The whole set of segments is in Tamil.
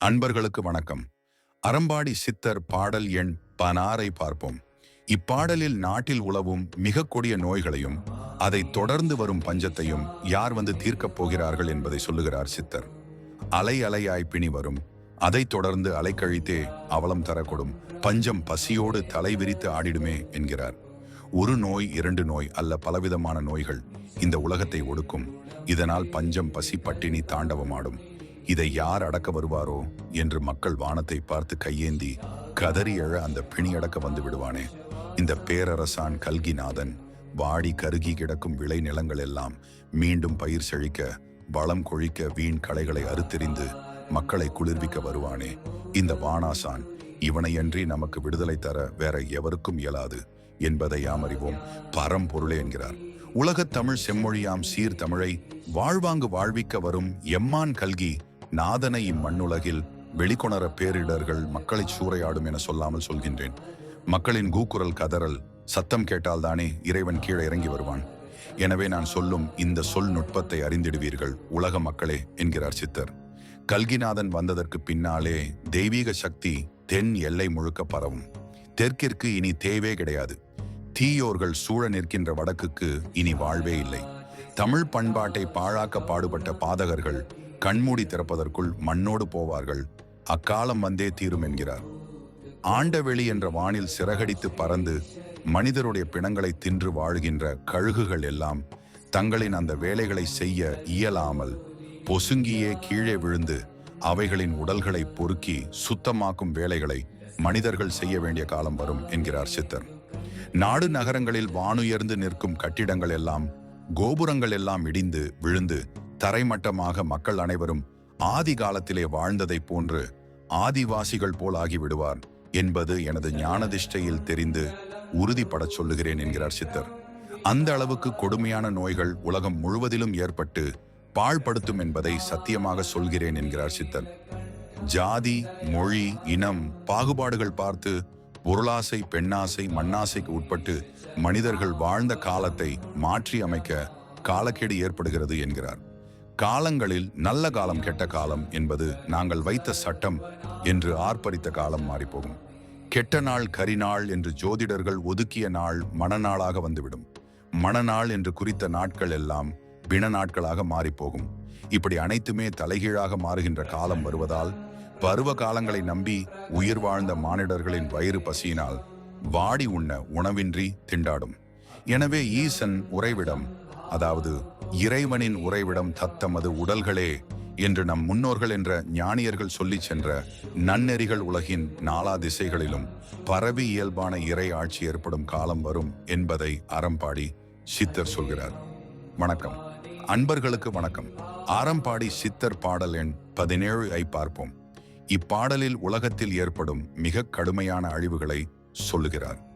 அன்பர்களுக்கு வணக்கம். அறம்பாடி சித்தர் பாடல் எண் பனாரை பார்ப்போம். இப்பாடலில் நாட்டில் உளவும் மிக கொடிய நோய்களையும் அதை தொடர்ந்து வரும் பஞ்சத்தையும் யார் வந்து தீர்க்கப் போகிறார்கள் என்பதை சொல்லுகிறார் சித்தர். அலை அலையாய் பிணி வரும். அதை தொடர்ந்து அலைக்கழித்தே அவலம் தரக்கூடும். பஞ்சம் பசியோடு தலை விரித்து ஆடிடுமே என்கிறார். ஒரு நோய் இரண்டு நோய் அல்ல பலவிதமான நோய்கள் இந்த உலகத்தை ஒடுக்கும். இதனால் பஞ்சம் பசி பட்டினி தாண்டவமாடும். இதை யார் அடக்க வருவாரோ என்று மக்கள் வானத்தை பார்த்து கையேந்தி கதறி எழ அந்த பிணி அடக்க வந்து விடுவானே. இந்த பேரரசான் கல்கிநாதன் வாடி கருகி கிடக்கும் விளை நிலங்கள் எல்லாம் மீண்டும் பயிர் செழிக்க வளம் கொழிக்க வீண் களைகளை அறுத்தெறிந்து மக்களை குளிர்விக்க வருவானே. இந்த வானாசான் இவனையன்றி நமக்கு விடுதலை தர வேற எவருக்கும் இயலாது என்பதை யாம் அறிவோம் பரம்பொருளே என்கிறார். உலகத் தமிழ் செம்மொழியாம் சீர் தமிழை வாழ்வாங்கு வாழ்விக்க வரும் எம்மான் கல்கி நாதனை இம்மண்ணுலகில் வெளிக்கொணர பேரிடர்கள் மக்களை சூறையாடும் என சொல்லாமல் சொல்கின்றேன். மக்களின் கூக்குரல் கதறல் சத்தம் கேட்டால்தானே இறைவன் கீழே இறங்கி வருவான். எனவே நான் சொல்லும் இந்த சொல் நுட்பத்தை அறிந்திடுவீர்கள் உலக மக்களே என்கிறார் சித்தர். கல்கிநாதன் வந்ததற்கு பின்னாலே தெய்வீக சக்தி தென் எல்லை முழுக்க பரவும். தெற்கிற்கு இனி தேவே கிடையாது. தீயோர்கள் சூழ நிற்கின்ற வடக்குக்கு இனி வாழ்வே இல்லை. தமிழ் பண்பாட்டை பாழாக்க பாடுபட்ட பாதகர்கள் கண்மூடி திறப்பதற்குள் மண்ணோடு போவார்கள். அக்காலம் வந்தே தீரும் என்கிறார். ஆண்டவெளி என்ற வானில் சிறகடித்து பறந்து மனிதருடைய பிணங்களை தின்று வாழ்கின்ற கழுகுகள் எல்லாம் தங்களின் அந்த வேலைகளை செய்ய இயலாமல் பொசுங்கியே கீழே விழுந்து அவைகளின் உடல்களை பொறுக்கி சுத்தமாக்கும் வேலைகளை மனிதர்கள் செய்ய வேண்டிய காலம் வரும் என்கிறார் சித்தர். நாடு நகரங்களில் வானுயர்ந்து நிற்கும் கட்டிடங்கள் எல்லாம் கோபுரங்கள் எல்லாம் இடிந்து விழுந்து தரைமட்டமாக மக்கள் அனைவரும் ஆதி காலத்திலே வாழ்ந்ததைப் போன்று ஆதிவாசிகள் போல் ஆகிவிடுவார் என்பது எனது ஞானதிஷ்டையில் தெரிந்து உறுதிப்படச் சொல்லுகிறேன் என்கிறார் சித்தர். அந்த அளவுக்கு கொடுமையான நோய்கள் உலகம் முழுவதிலும் ஏற்பட்டு பாழ்படுத்தும் என்பதை சத்தியமாக சொல்கிறேன் என்கிறார் சித்தர். ஜாதி மொழி இனம் பாகுபாடுகள் பார்த்து பொருளாசை பெண்ணாசை மண்ணாசைக்கு உட்பட்டு மனிதர்கள் வாழ்ந்த காலத்தை மாற்றி அமைக்க காலக்கேடு ஏற்படுகிறது என்கிறார். காலங்களில் நல்ல காலம் கெட்ட காலம் என்பது நாங்கள் வைத்த சட்டம் என்று ஆர்ப்பரித்த காலம் மாறிப்போகும். கெட்ட நாள் கரிநாள் என்று ஜோதிடர்கள் ஒதுக்கிய நாள் மணநாளாக வந்துவிடும். மணநாள் என்று குறித்த நாட்கள் எல்லாம் பிண நாட்களாக மாறிப்போகும். இப்படி அனைத்துமே தலைகீழாக மாறுகின்ற காலம் வருவதால் பருவ காலங்களை நம்பி உயிர் வாழ்ந்த மானிடர்களின் வயிறு பசியினால் வாடி உண்ண உணவின்றி திண்டாடும். எனவே ஈசன் உறைவிடம் அதாவது இறைவனின் உறைவிடம் தத்தமது உடல்களே என்று நம் முன்னோர்கள் என்ற ஞானியர்கள் சொல்லிச் சென்ற நன்னெறிகள் உலகின் நாலா திசைகளிலும் பரவி இயல்பான இறை ஆட்சி ஏற்படும் காலம் வரும் என்பதை அறம்பாடி சித்தர் சொல்கிறார். வணக்கம். அன்பர்களுக்கு வணக்கம். ஆரம்பாடி சித்தர் பாடல் எண் பதினேழு ஐ பார்ப்போம். இப்பாடலில் உலகத்தில் ஏற்படும் மிக கடுமையான அழிவுகளை சொல்லுகிறார்.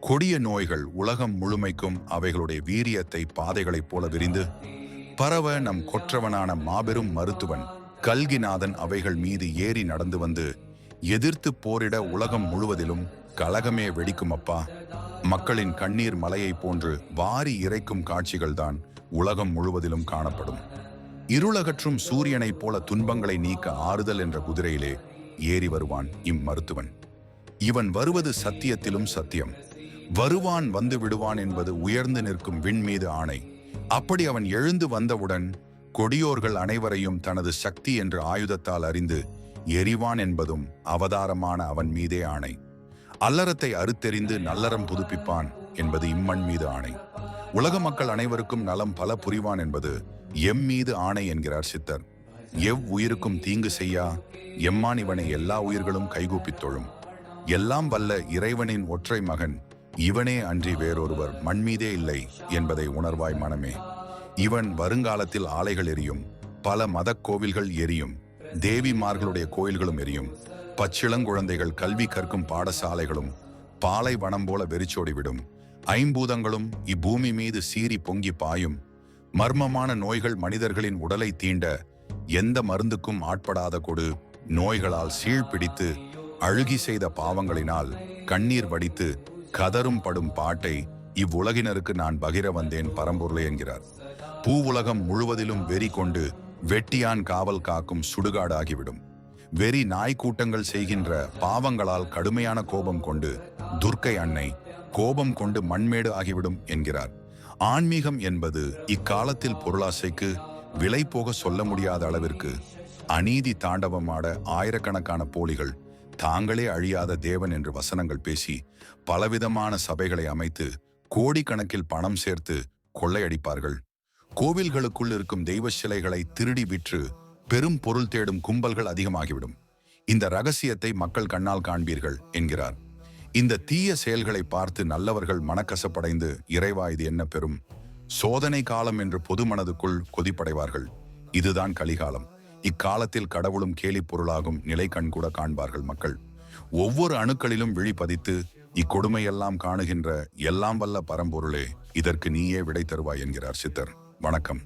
கொடிய நோய்கள் உலகம் முழுமைக்கும் அவைகளுடைய வீரியத்தை பாதைகளைப் போல விரிந்து பரவ நம் கொற்றவனான மாபெரும் மருத்துவன் கல்கிநாதன் அவைகள் மீது ஏறி நடந்து வந்து எதிர்த்து போரிட உலகம் முழுவதிலும் கலகமே வெடிக்கும் அப்பா. மக்களின் கண்ணீர் மலையைப் போன்று வாரி இறைக்கும் காட்சிகள்தான் உலகம் முழுவதிலும் காணப்படும். இருளகற்றும் சூரியனைப் போல துன்பங்களை நீக்க ஆறுதல் என்ற குதிரையிலே ஏறி வருவான் இம்மருத்துவன். இவன் வருவது சத்தியத்திலும் சத்தியம். வருவான் வந்து விடுவான் என்பது உயர்ந்து நிற்கும் விண் மீது ஆணை. அப்படி அவன் எழுந்து வந்தவுடன் கொடியோர்கள் அனைவரையும் தனது சக்தி என்ற ஆயுதத்தால் அறிந்து எரிவான் என்பதும் அவதாரமான அவன் மீதே ஆணை. அல்லறத்தை அறுத்தெறிந்து நல்லறம் புதுப்பிப்பான் என்பது இம்மண் மீது ஆணை. உலக மக்கள் அனைவருக்கும் நலம் பல புரிவான் என்பது எம் மீது ஆணை என்கிறார் சித்தர். எவ் உயிருக்கும் தீங்கு செய்யா எம்மான் இவனை எல்லா உயிர்களும் கைகூப்பித் தொழும் எல்லாம் வல்ல இறைவனின் ஒற்றை மகன் இவனே அன்றி வேறொருவர் மண்மீதே இல்லை என்பதை உணர்வாய் மனமே. இவன் வருங்காலத்தில் ஆலைகள் எரியும் பல மத கோவில்கள் எரியும் தேவிமார்களுடைய கோயில்களும் எரியும் பச்சிளங்குழந்தைகள் கல்வி கற்கும் பாடசாலைகளும் பாலை வனம் போல வெறிச்சோடிவிடும் ஐம்பூதங்களும் இப்பூமி மீது சீறி பொங்கி பாயும் மர்மமான நோய்கள் மனிதர்களின் உடலை தீண்ட எந்த மருந்துக்கும் ஆட்படாத கொடு நோய்களால் சீழ்பிடித்து அழுகி செய்த பாவங்களினால் கண்ணீர் வடித்து கதரும் படும் பாட்டை இவ்வுலகினருக்கு நான் பகிர வந்தேன் பரம்பொருளே என்கிறார். பூவுலகம் முழுவதிலும் வெறி கொண்டு வெட்டியான் காவல் காக்கும் சுடுகாடாகிவிடும். வெறி நாய் கூட்டங்கள் செய்கின்ற பாவங்களால் கடுமையான கோபம் கொண்டு துர்க்கை அன்னை கோபம் கொண்டு மண்மேடு ஆகிவிடும் என்கிறார். ஆன்மீகம் என்பது இக்காலத்தில் பொருளாசைக்கு விலை போக சொல்ல முடியாத அளவிற்கு அநீதி தாண்டவமாட ஆயிரக்கணக்கான போலிகள் தாங்களே அழியாத தேவன் என்று வசனங்கள் பேசி பலவிதமான சபைகளை அமைத்து கோடிக்கணக்கில் பணம் சேர்த்து கொள்ளையடிப்பார்கள். கோவில்களுக்குள் இருக்கும் தெய்வ சிலைகளை திருடி விற்று பெரும் பொருள் தேடும் கும்பல்கள் அதிகமாகிவிடும். இந்த ரகசியத்தை மக்கள் கண்ணால் காண்பீர்கள் என்கிறார். இந்த தீய செயல்களை பார்த்து நல்லவர்கள் மனக்கசப்படைந்து இறைவா இது என்ன பெறும் சோதனை காலம் என்று பொது மனதுக்குள் கொதிப்படைவார்கள். இதுதான் கலிகாலம். இக்காலத்தில் கடவுளும் கேலி பொருளாகும் நிலை கண் கூட காண்பார்கள் மக்கள். ஒவ்வொரு அணுக்களிலும் விழி பதித்து இக்கொடுமையெல்லாம் காணுகின்ற எல்லாம் வல்ல பரம்பொருளே இதற்கு நீயே விடை தருவாய் என்கிறார் சித்தர். வணக்கம்.